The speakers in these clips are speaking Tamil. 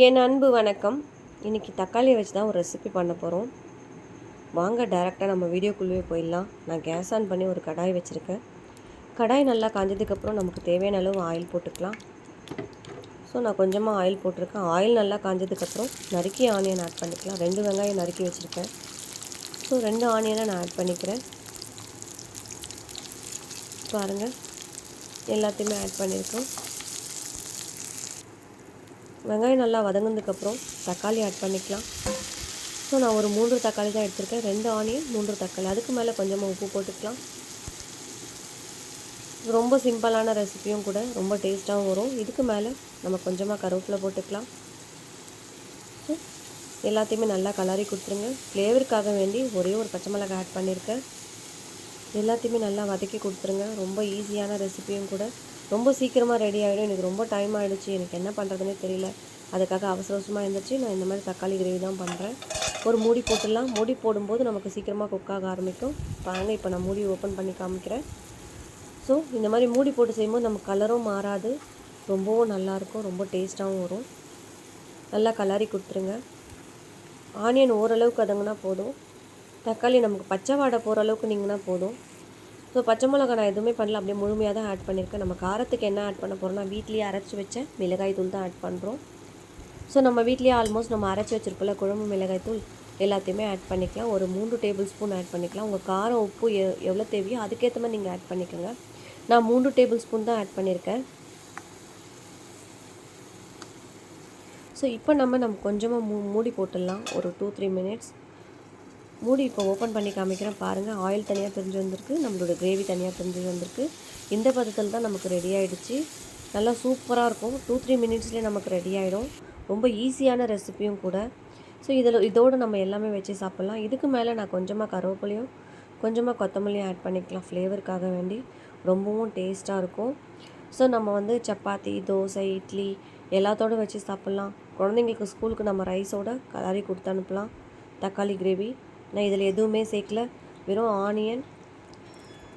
என் அன்பு வணக்கம். இன்றைக்கி தக்காளியை வச்சு தான் ஒரு ரெசிபி பண்ண போகிறோம் வாங்க டேரெக்டாக நம்ம வீடியோக்குள்ளேயே போயிடலாம். நான் கேஸ் ஆன் பண்ணி ஒரு கடாய் வச்சுருக்கேன். கடாய் நல்லா காஞ்சதுக்கப்புறம் நமக்கு தேவையான அளவு ஆயில் போட்டுக்கலாம். ஸோ நான் கொஞ்சமாக ஆயில் போட்டிருக்கேன். ஆயில் நல்லா காஞ்சதுக்கப்புறம் நறுக்கி ஆனியன் ஆட் பண்ணிக்கலாம். ரெண்டு வெங்காயம் நறுக்கி வச்சுருக்கேன். ஸோ ரெண்டு ஆனியனை நான் ஆட் பண்ணிக்கிறேன். பாருங்கள் எல்லாத்தையுமே ஆட் பண்ணியிருக்கோம். வெங்காயம் நல்லா வதங்கினதுக்கப்புறம் தக்காளி ஆட் பண்ணிக்கலாம். ஸோ நான் ஒரு மூன்று தக்காளி தான் எடுத்திருக்கேன். ரெண்டு ஆனியன் மூன்று தக்காளி. அதுக்கு மேலே கொஞ்சமாக உப்பு போட்டுக்கலாம். ரொம்ப சிம்பிளான ரெசிபியும் கூட ரொம்ப டேஸ்ட்டாகவும் வரும். இதுக்கு மேலே நம்ம கொஞ்சமாக கருவேப்பிலை போட்டுக்கலாம். எல்லாத்தையுமே நல்லா கலரி கொடுத்துருங்க. ஃப்ளேவருக்காக வேண்டி ஒரே ஒரு பச்சை மிளகாய் ஆட் பண்ணியிருக்கேன். எல்லாத்தையுமே நல்லா வதக்கி கொடுத்துருங்க. ரொம்ப ஈஸியான ரெசிபியும் கூட. ரொம்ப சீக்கிரமாக ரெடி ஆகிடும் எனக்கு ரொம்ப டைம் ஆகிடுச்சு எனக்கு என்ன பண்ணுறதுனே தெரியல. அதுக்காக அவசர அவசரமாக இருந்துச்சு நான் இந்த மாதிரி தக்காளி கிரேவி தான் பண்ணுறேன் ஒரு மூடி போட்டுடலாம். மூடி போடும்போது நமக்கு சீக்கிரமாக குக் ஆக ஆரம்பிக்கும். பாருங்கள் இப்போ நான் மூடி ஓப்பன் பண்ணி காமிக்கிறேன். ஸோ இந்த மாதிரி மூடி போட்டு செய்யும்போது நம்ம கலரும் மாறாது. ரொம்பவும் நல்லாயிருக்கும் ரொம்ப டேஸ்ட்டாகவும் வரும். நல்லா கலரி கொடுத்துருங்க. ஆனியன் ஓரளவுக்கு அதுங்கன்னா போதும். தக்காளி நமக்கு பச்சை வாடை போகிற அளவுக்கு நீங்கன்னா போதும். ஸோ பச்சை மிளகா நான் எதுவுமே பண்ணல. அப்படியே முழுமையாக தான் ஆட் பண்ணியிருக்கேன் நம்ம காரத்துக்கு என்ன ஆட் பண்ண போகிறோம்னா வீட்லேயே அரைச்சி வச்ச மிளகாய் தூள் தான் ஆட் பண்ணுறோம் ஸோ நம்ம வீட்லேயே ஆல்மோஸ்ட் நம்ம அரைச்சி வச்சிருக்கோம்ல குழம்பு மிளகாய் தூள் எல்லாத்தையுமே ஆட் பண்ணிக்கலாம். ஒரு மூன்று டேபிள் ஸ்பூன் ஆட் பண்ணிக்கலாம். உங்கள் காரம் உப்பு எ எவ்வளோ தேவையோ அதுக்கேற்ற மாதிரி நீங்கள் ஆட் பண்ணிக்கோங்க. நான் மூன்று டேபிள் ஸ்பூன் தான் ஆட் பண்ணியிருக்கேன் ஸோ இப்போ நம்ம நம்ம கொஞ்சமாக மூ மூடி போட்டுடலாம். ஒரு டூ த்ரீ மினிட்ஸ் மூடி இப்போ ஓப்பன் பண்ணி காமிக்கிறேன். பாருங்கள் ஆயில் தனியாக தெரிஞ்சு வந்திருக்கு. நம்மளோட கிரேவி தனியாக தெரிஞ்சு வந்திருக்கு. இந்த பதத்தில் தான் நமக்கு ரெடி ஆகிடுச்சு நல்லா சூப்பராக இருக்கும். டூ த்ரீ மினிட்ஸ்லேயே நமக்கு ரெடி ஆகிடும் ரொம்ப ஈஸியான ரெசிப்பியும் கூட. ஸோ இதில் இதோடு நம்ம எல்லாமே வச்சு சாப்பிட்லாம். இதுக்கு மேலே நான் கொஞ்சமாக கருவேப்பிலையும் கொஞ்சமாக கொத்தமல்லியும் ஆட் பண்ணிக்கலாம். ஃப்ளேவருக்காக வேண்டி. ரொம்பவும் டேஸ்ட்டாக இருக்கும். ஸோ நம்ம வந்து சப்பாத்தி தோசை இட்லி எல்லாத்தோடு வச்சு சாப்பிட்லாம். குழந்தைங்களுக்கு ஸ்கூலுக்கு நம்ம ரைஸோட கலரி கொடுத்து அனுப்பலாம். தக்காளி கிரேவி நான் இதில் எதுவுமே சேர்க்கல. வெறும் ஆனியன்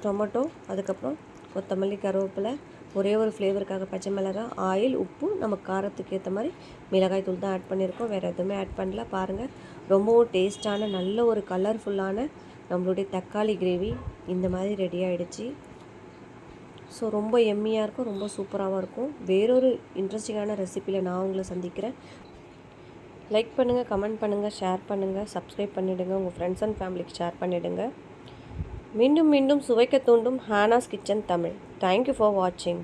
டொமேட்டோ அதுக்கப்புறம் கொத்தமல்லி கருவேப்பிலை ஒரே ஒரு ஃப்ளேவருக்காக பச்சை மிளகாய் ஆயில் உப்பு நம்ம காரத்துக்கு ஏற்ற மாதிரி மிளகாய் தூள் தான் ஆட் பண்ணியிருக்கோம். வேறு எதுவுமே ஆட் பண்ணல. பாருங்கள் ரொம்பவும் டேஸ்ட்டான நல்ல ஒரு கலர்ஃபுல்லான நம்மளுடைய தக்காளி கிரேவி இந்த மாதிரி ரெடி ஆகிடுச்சு ஸோ ரொம்ப எம்மியாக இருக்கும் ரொம்ப சூப்பராகவும் இருக்கும். வேறொரு இன்ட்ரெஸ்டிங்கான ரெசிப்பியில் நான் உங்களை சந்திக்கிறேன். லைக் பண்ணுங்கள் கமெண்ட் பண்ணுங்கள் ஷேர் பண்ணுங்கள் சப்ஸ்கிரைப் பண்ணிவிடுங்க உங்கள் ஃப்ரெண்ட்ஸ் அண்ட் ஃபேமிலிக்கு ஷேர் பண்ணிவிடுங்க மீண்டும் மீண்டும் சுவைக்க தூண்டும் Hana's kitchen Tamil. Thank you for வாட்சிங்